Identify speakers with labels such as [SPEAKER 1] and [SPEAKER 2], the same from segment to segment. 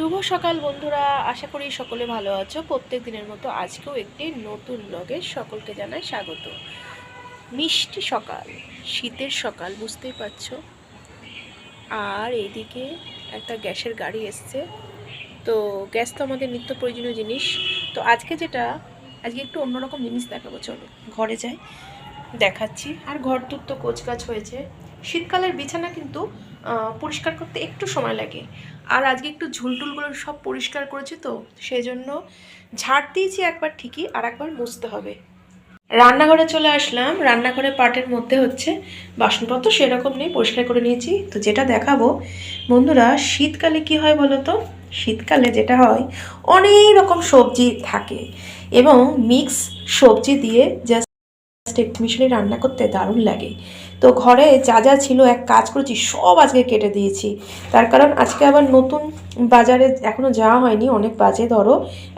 [SPEAKER 1] শুভ সকাল বন্ধুরা। আশা করি সকলে ভালো আছো। প্রত্যেক দিনের মতো আজকেও একটি নতুন ব্লগে সকলকে জানাই স্বাগত। মিষ্টি সকাল, শীতের সকাল, বুঝতেই পারছ? আর এইদিকে একটা গ্যাসের গাড়ি এসছে। তো গ্যাস তো আমাদের নিত্য প্রয়োজনীয় জিনিস। তো আজকে যেটা, আজকে একটু অন্যরকম জিনিস দেখাবো, চলো। ঘরে যাই, দেখাচ্ছি। আর ঘর দূর তো কোচকাচ হয়েছে। শীতকালের বিছানা কিন্তু পরিষ্কার করতে একটু সময় লাগে। আর আজকে একটু ঝুলটুলগুলো সব পরিষ্কার করেছি তো সেই জন্য ঝাড় দিয়েছি একবার ঠিকই আর একবার মুছতে হবে। রান্নাঘরে চলে আসলাম, রান্নাঘরে পাটের মধ্যে হচ্ছে বাসনপত্র, সেরকম নেই, পরিষ্কার করে নিয়েছি। তো যেটা দেখাবো, বন্ধুরা, শীতকালে কি হয় বলো তো? শীতকালে যেটা হয়, অনেক রকম সবজি থাকে এবং মিক্স সবজি দিয়ে জাস্ট মিশনে রান্না করতে দারুণ লাগে। তো ঘরে যা যা ছিল এক কাজ করেছি, সব আজকে কেটে দিয়েছি। তার কারণ আজকে আবার নতুন বাজারে এখনও যাওয়া হয়নি, অনেক বাজে ধরো,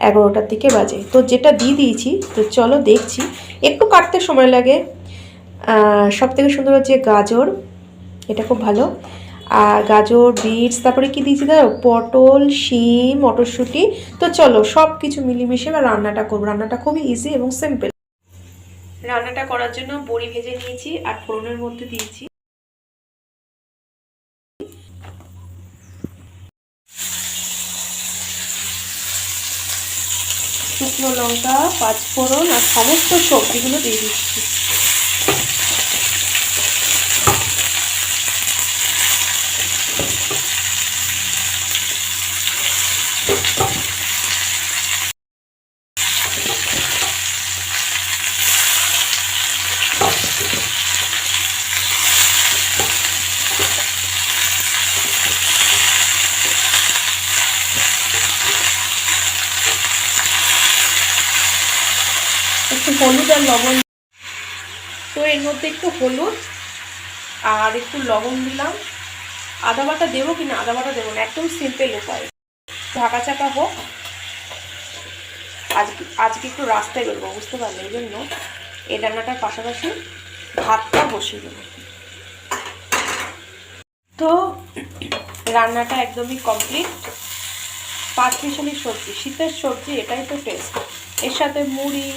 [SPEAKER 1] এগারোটার দিকে বাজে। তো যেটা দিয়ে দিয়েছি, তো চলো দেখছি। একটু কাটতে সময় লাগে। সব থেকে সুন্দর হচ্ছে গাজর, এটা খুব ভালো। আর গাজর, বিটস, তারপরে কি দিয়েছি দাও পটল, শিম, মটরশুঁটি। তো চলো সব কিছু মিলিমিশে এবার রান্নাটা করব। রান্নাটা খুবই ইজি এবং সিম্পল রান্নাটা করার জন্য বড়ি ভেজে নিয়েছি আর ফোড়নের মধ্যে দিয়েছি। শুকনো লঙ্কা, পাঁচফোড়ন আর সমস্ত সবজিগুলো দিয়ে দিচ্ছি। একটু হলুদ আর লবণ। তো এর মধ্যে একটু হলুদ আর একটু লবণ দিলাম। আদা বাটা দেবো কিনা আদা বাটা দেবো না, একদম সিম্পল উপায়। ঢাকা চাকা হোক। আজকে আজকে একটু রাস্তায় বেরোবো, বুঝতে পারলে? এই জন্য এই রান্নাটার পাশাপাশি ভাতটা বসিয়ে দেবো। তো রান্নাটা একদমই কমপ্লিট পাঁচ মিশালি সবজি, শীতের সবজি, এটাই তো টেস্ট এর সাথে মুড়ি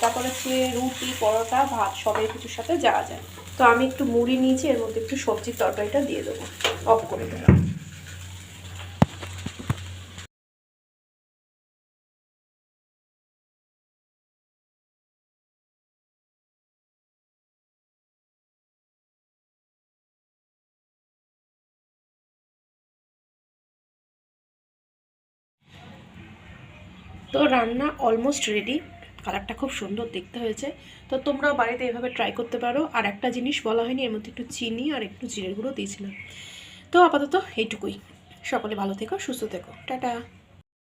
[SPEAKER 1] তারপর হচ্ছে রুটি, পরোটা, ভাত সবের কিছুর সাথে যাওয়া যায়। তো আমি একটু মুড়ি নিয়েছি, এর মধ্যে একটু সবজির তরকারিটা দিয়ে দেবো। অফ করে দিলাম তো রান্না অলমোস্ট রেডি কালারটা খুব সুন্দর দেখতে হয়েছে। তো তোমরাও বাড়িতে এভাবে ট্রাই করতে পারো। আর একটা জিনিস বলা হয়নি, এর মধ্যে একটু চিনি আর একটু জিরের গুঁড়ো দিয়েছিলাম। তো আপাতত এইটুকুই। সকলে ভালো থেকো, সুস্থ থেকো। টাটা।